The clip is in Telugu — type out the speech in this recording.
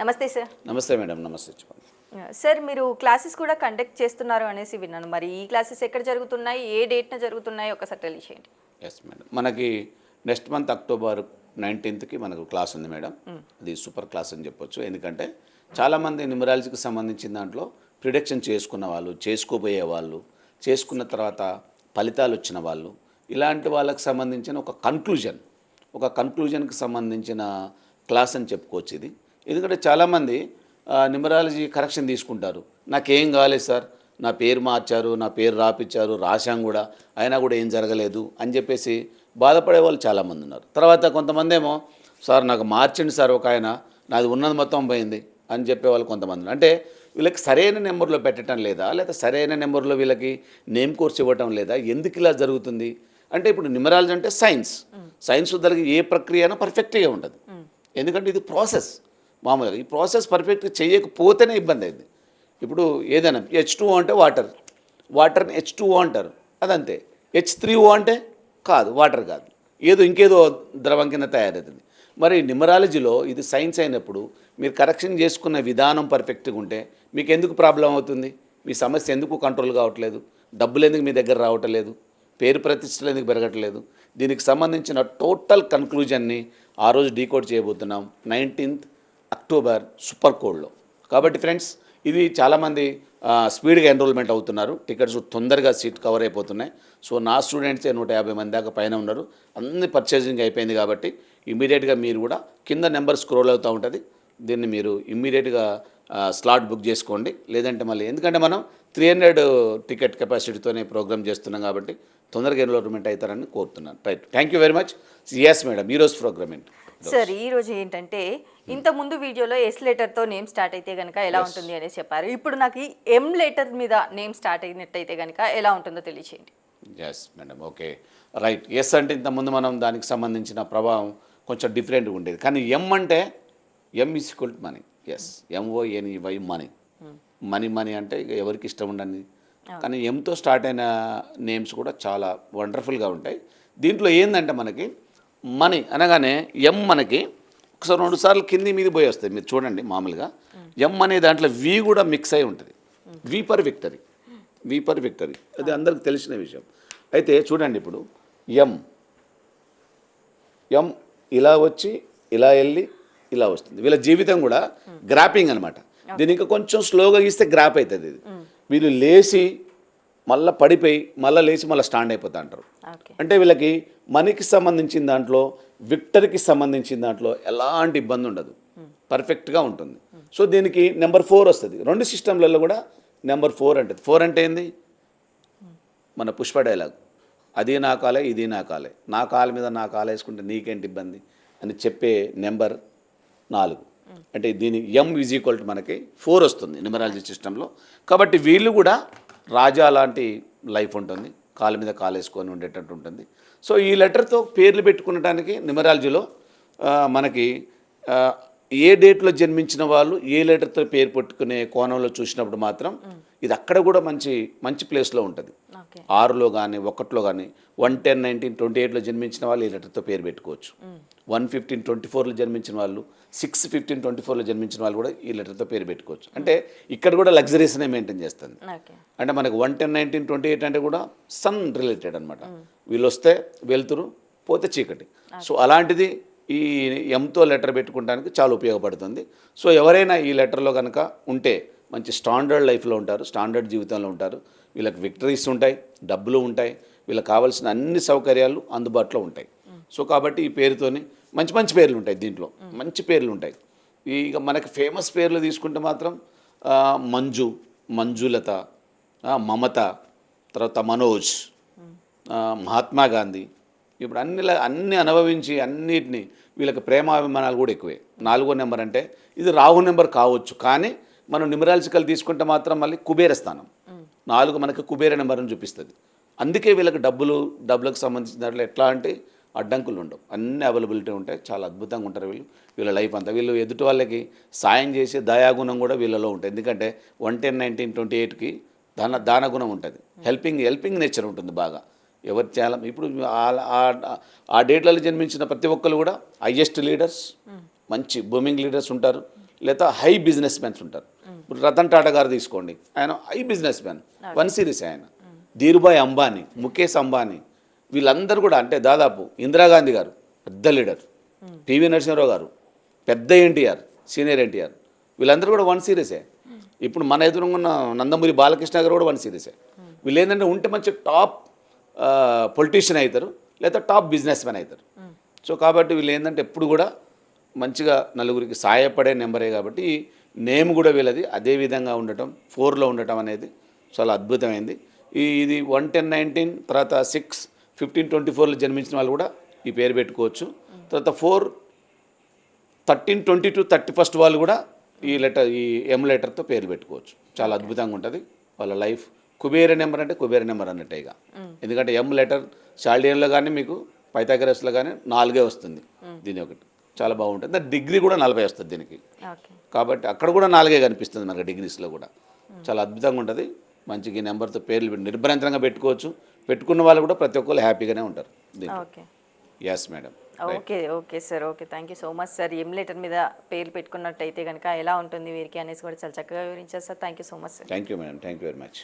నమస్తే సార్ నమస్తే మేడం నమస్తే చెప్పండి. సార్ మీరు క్లాసెస్ కూడా కండక్ట్ చేస్తున్నారు అనేసి విన్నాను. మరి ఈ క్లాసెస్ ఎక్కడ జరుగుతున్నాయి? ఏ డేట్న జరుగుతున్నాయి? ఒకసారి తెలియచేయండి ఎస్ మేడం మనకి నెక్స్ట్ మంత్ అక్టోబర్ నైన్టీన్త్కి మనకు క్లాస్ ఉంది మేడం అది సూపర్ క్లాస్ అని చెప్పొచ్చు. ఎందుకంటే చాలామంది న్యూమరాలజీకి సంబంధించిన దాంట్లో ప్రిడిక్షన్ చేసుకున్న వాళ్ళు చేసుకోబోయే వాళ్ళు చేసుకున్న తర్వాత ఫలితాలు వచ్చిన వాళ్ళు ఇలాంటి వాళ్ళకి సంబంధించిన ఒక కన్క్లూజన్ ఒక కన్క్లూజన్కి సంబంధించిన క్లాస్ అని చెప్పుకోవచ్చు ఇది. ఎందుకంటే చాలామంది న్యూమరాలజీ కరెక్షన్ తీసుకుంటారు. నాకేం కాలేదు సార్. నా పేరు మార్చారు నా పేరు రాపిచ్చారు రాశాం కూడా. అయినా కూడా ఏం జరగలేదు అని చెప్పేసి బాధపడే వాళ్ళు చాలామంది ఉన్నారు. తర్వాత కొంతమంది ఏమో సార్ నాకు మార్చండి సార్ ఒక ఆయన. నాది ఉన్నది మొత్తం పోయింది. అని చెప్పే వాళ్ళు కొంతమంది. అంటే వీళ్ళకి సరైన నెంబర్లో పెట్టడం లేదా లేదా సరైన నెంబర్లో వీళ్ళకి నేమ్ కోర్స్ ఇవ్వటం లేదా ఎందుకు ఇలా జరుగుతుంది? అంటే ఇప్పుడు న్యూమరాలజీ అంటే సైన్స్. సైన్స్ వద్దలకి ఏ ప్రక్రియ అయినా పర్ఫెక్ట్గా ఉంటుంది ఎందుకంటే ఇది ప్రాసెస్. మామూలుగా. ఈ ప్రాసెస్ పర్ఫెక్ట్గా చేయకపోతేనే ఇబ్బంది అయింది. ఇప్పుడు ఏదైనా హెచ్ టూ అంటే వాటర్. వాటర్ని హెచ్ టూ అంటారు. అదంతే. హెచ్ త్రీ ఓ అంటే కాదు వాటర్ కాదు. ఏదో ఇంకేదో ద్రవం కింద తయారవుతుంది. మరి నిమరాలజీలో ఇది సైన్స్ అయినప్పుడు మీరు కరెక్షన్ చేసుకున్న విధానం పర్ఫెక్ట్గా ఉంటే మీకు ఎందుకు ప్రాబ్లం అవుతుంది? మీ సమస్య ఎందుకు కంట్రోల్ కావట్లేదు? డబ్బులు ఎందుకు మీ దగ్గర రావటం లేదు పేరు ప్రతిష్టలు ఎందుకు పెరగట్లేదు? దీనికి సంబంధించిన టోటల్ కన్క్లూజన్ని ఆ రోజు డీకోడ్ చేయబోతున్నాం. నైన్టీన్త్ అక్టోబర్ సూపర్ కోడ్లో. కాబట్టి ఫ్రెండ్స్ ఇది చాలామంది స్పీడ్గా ఎన్రోల్మెంట్ అవుతున్నారు. టికెట్స్ తొందరగా సీట్ కవర్ అయిపోతున్నాయి. సో నా స్టూడెంట్సే నూట యాభై మంది దాకా పైన ఉన్నారు. అన్ని పర్చేసింగ్ అయిపోయింది కాబట్టి ఇమీడియట్గా మీరు కూడా కింద నెంబర్ స్క్రోల్ అవుతూ ఉంటుంది. దీన్ని మీరు ఇమ్మీడియట్గా స్లాట్ బుక్ చేసుకోండి. లేదంటే మళ్ళీ ఎందుకంటే మనం త్రీ హండ్రెడ్ టికెట్ కెపాసిటీతోనే ప్రోగ్రామ్ చేస్తున్నాం కాబట్టి తొందరగా ఎన్రోల్మెంట్ అవుతారని కోరుతున్నాను. Right. Thank you very much. Yes madam ఈరోజు ప్రోగ్రామ్ ఏంటి? సార్ ఈ రోజు ఏంటంటే ఇంత ముందు వీడియోలో ఎస్ లెటర్తో నేమ్ స్టార్ట్ అయితే కనుక ఎలా ఉంటుంది అనేసి చెప్పారు. ఇప్పుడు నాకు ఈ ఎం లెటర్ మీద నేమ్ స్టార్ట్ అయినట్టయితే కనుక ఎలా ఉంటుందో తెలియచేయండి. Yes madam okay right yes అంటే ఇంతకుముందు మనం దానికి సంబంధించిన ప్రభావం కొంచెం డిఫరెంట్గా ఉండేది. కానీ ఎం అంటే M is equal money S M O N Y money money money అంటే ఇక ఎవరికి ఇష్టం ఉండని కానీ ఎంతో స్టార్ట్ అయిన నేమ్స్ కూడా చాలా వండర్ఫుల్గా ఉంటాయి. దీంట్లో ఏంటంటే మనకి మనీ అనగానే ఎం మనకి ఒకసారి రెండు సార్లు కింది మీది పోయి వస్తాయి. మీరు చూడండి మామూలుగా. ఎం అనే దాంట్లో వి కూడా మిక్స్ అయి ఉంటుంది. V for victory. V for victory. అది అందరికి తెలిసిన విషయం. అయితే చూడండి ఇప్పుడు. ఎం. ఎం ఇలా వచ్చి ఇలా వెళ్ళి ఇలా వస్తుంది. వీళ్ళ జీవితం కూడా గ్రాపింగ్ అనమాట దీని ఇంకా కొంచెం స్లోగా గీస్తే గ్రాప్ అవుతుంది ఇది. వీళ్ళు లేచి మళ్ళీ పడిపోయి మళ్ళీ లేచి మళ్ళీ స్టాండ్ అయిపోతా అంటారు. అంటే వీళ్ళకి మనీకి సంబంధించిన దాంట్లో విక్టరీకి సంబంధించిన దాంట్లో ఎలాంటి ఇబ్బంది ఉండదు. పర్ఫెక్ట్గా ఉంటుంది. సో దీనికి నెంబర్ ఫోర్ వస్తుంది. రెండు సిస్టంలలో కూడా నెంబర్ ఫోర్ అంటది. ఫోర్ అంటే ఏంది? మన పుష్ప డైలాగ్. అది నా కాలే ఇది నా కాలే. నా కాలు మీద నా కాలు వేసుకుంటే నీకేంటి ఇబ్బంది? అని చెప్పే నెంబర్ నాలుగు. అంటే దీని ఎం ఈజ్ ఈక్వల్ టు మనకి ఫోర్ వస్తుంది. న్యూమరాలజీ సిస్టంలో కాబట్టి వీళ్ళు కూడా రాజా లాంటి లైఫ్ ఉంటుంది. కాలు మీద కాలు వేసుకొని ఉండేటట్టు ఉంటుంది. సో ఈ లెటర్తో పేర్లు పెట్టుకునడానికి న్యూమరాలజీలో ఆ, మనకి ఏ డేట్లో జన్మించిన వాళ్ళు ఏ లెటర్తో పేరు పెట్టుకునే కోణంలో చూసినప్పుడు మాత్రం ఇది అక్కడ కూడా మంచి మంచి ప్లేస్లో ఉంటుంది. ఆరులో కానీ ఒకటిలో కానీ వన్ టెన్ నైన్టీన్ ట్వంటీ ఎయిట్లో జన్మించిన వాళ్ళు ఈ లెటర్తో పేరు పెట్టుకోవచ్చు. వన్ ఫిఫ్టీన్ ట్వంటీ ఫోర్లో జన్మించిన వాళ్ళు సిక్స్ ఫిఫ్టీన్ ట్వంటీ ఫోర్లో జన్మించిన వాళ్ళు కూడా ఈ లెటర్తో పేరు పెట్టుకోవచ్చు. అంటే ఇక్కడ కూడా లగ్జరీస్నే మెయింటైన్ చేస్తుంది. అంటే మనకు one ten nineteen twenty eight అంటే కూడా సన్ రిలేటెడ్ అనమాట వీళ్ళు వస్తే వెళ్తురు పోతే చీకటి. సో అలాంటిది ఈ ఎంతో లెటర్ పెట్టుకోవడానికి చాలా ఉపయోగపడుతుంది. సో ఎవరైనా ఈ లెటర్లో కనుక ఉంటే మంచి స్టాండర్డ్ లైఫ్లో ఉంటారు స్టాండర్డ్ జీవితంలో ఉంటారు వీళ్ళకి విక్టరీస్ ఉంటాయి డబ్బులు ఉంటాయి వీళ్ళకి కావాల్సిన అన్ని సౌకర్యాలు అందుబాటులో ఉంటాయి. సో కాబట్టి ఈ పేరుతోని మంచి మంచి పేర్లు ఉంటాయి దీంట్లో. మంచి పేర్లు ఉంటాయి. ఇక మనకి ఫేమస్ పేర్లు తీసుకుంటే మాత్రం మంజు మంజులత మమత తర్వాత మనోజ్ మహాత్మా గాంధీ. ఇప్పుడు అన్ని అన్ని అనుభవించి అన్నిటిని వీళ్ళకి ప్రేమాభిమానాలు కూడా ఎక్కువే. నాలుగో నెంబర్ అంటే ఇది రాహు నెంబర్ కావచ్చు కానీ మనం న్యూమరాలజికల్ తీసుకుంటే మాత్రం మళ్ళీ కుబేర స్థానం. నాలుగు మనకి కుబేర నెంబర్ అని చూపిస్తుంది. అందుకే వీళ్ళకి డబ్బులు డబ్బులకు సంబంధించిన దాంట్లో ఎట్లా అంటే అడ్డంకులు ఉండవు. అన్ని అవైలబిలిటీ ఉంటాయి. చాలా అద్భుతంగా ఉంటారు వీళ్ళు. వీళ్ళ లైఫ్ అంతా. వీళ్ళు ఎదుటి వాళ్ళకి సాయం చేసే దయాగుణం కూడా వీళ్ళలో ఉంటుంది. ఎందుకంటే వన్ టెన్ నైన్టీన్ ట్వంటీ ఎయిట్కి దాన దానగుణం ఉంటుంది. హెల్పింగ్ హెల్పింగ్ నేచర్ ఉంటుంది బాగా. ఎవరు చాలా ఇప్పుడు ఆ డేట్లలో జన్మించిన ప్రతి ఒక్కరు కూడా హయ్యెస్ట్ లీడర్స్ మంచి బూమింగ్ లీడర్స్ ఉంటారు. లేదా హై బిజినెస్ మ్యాన్స్ ఉంటారు. ఇప్పుడు రతన్ టాటా గారు తీసుకోండి. ఆయన high businessman one series ఆయన. ధీరుభాయ్ అంబానీ ముఖేష్ అంబానీ వీళ్ళందరూ కూడా అంటే దాదాపు ఇందిరాగాంధీ గారు పెద్ద లీడర్ పివి నరసింహరావు గారు పెద్ద ఎన్టీఆర్ సీనియర్ ఎన్టీఆర్ వీళ్ళందరూ కూడా వన్ సిరీసే. ఇప్పుడు మన ఎదురుగా ఉన్న నందమూరి బాలకృష్ణ గారు కూడా వన్ సిరీసే. వీళ్ళు ఏంటంటే ఉంటే మంచి టాప్ పొలిటీషియన్ అవుతారు లేదా టాప్ బిజినెస్ మ్యాన్ అవుతారు. సో కాబట్టి వీళ్ళు ఏంటంటే ఎప్పుడు కూడా మంచిగా నలుగురికి సాయపడే నెంబరే కాబట్టి నేమ్ కూడా వీళ్ళది అదే విధంగా ఉండటం ఫోర్లో ఉండటం అనేది చాలా అద్భుతమైంది. ఈ ఇది వన్ టెన్ నైన్టీన్ తర్వాత సిక్స్ ఫిఫ్టీన్ ట్వంటీ ఫోర్లో జన్మించిన వాళ్ళు కూడా ఈ పేరు పెట్టుకోవచ్చు. తర్వాత four thirteen twenty two thirty first వాళ్ళు కూడా ఈ లెటర్ ఈ ఎం లెటర్తో పేర్లు పెట్టుకోవచ్చు. చాలా అద్భుతంగా ఉంటుంది. వాళ్ళ లైఫ్ కుబేర నెంబర్ అంటే కుబేర నెంబర్ అన్నట్టే ఇక. ఎందుకంటే ఎం లెటర్ షాల్డియన్లో కానీ మీకు పైథాగరస్లో కానీ నాలుగే వస్తుంది దీని ఒకటి. చాలా బాగుంటుంది. దాని డిగ్రీ కూడా నలభై వస్తుంది దీనికి. కాబట్టి అక్కడ కూడా నాలుగే కనిపిస్తుంది మనకి డిగ్రీస్లో కూడా. చాలా అద్భుతంగా ఉంటుంది. మంచిగా ఈ నెంబర్తో పేర్లు పెట్టి నిర్భయంతరంగా పెట్టుకోవచ్చు. పెట్టుకున్న వాళ్ళు కూడా ప్రతి ఒక్కరు హ్యాపీగానే ఉంటారు yes madam okay okay sir okay. Thank you so much sir M letter మీద పేరు పెట్టుకున్నట్టయితే కనుక ఎలా ఉంటుంది వీరికి అనేసి కూడా చాలా చక్కగా వివరించారు sir thank you so much sir thank you madam thank you very much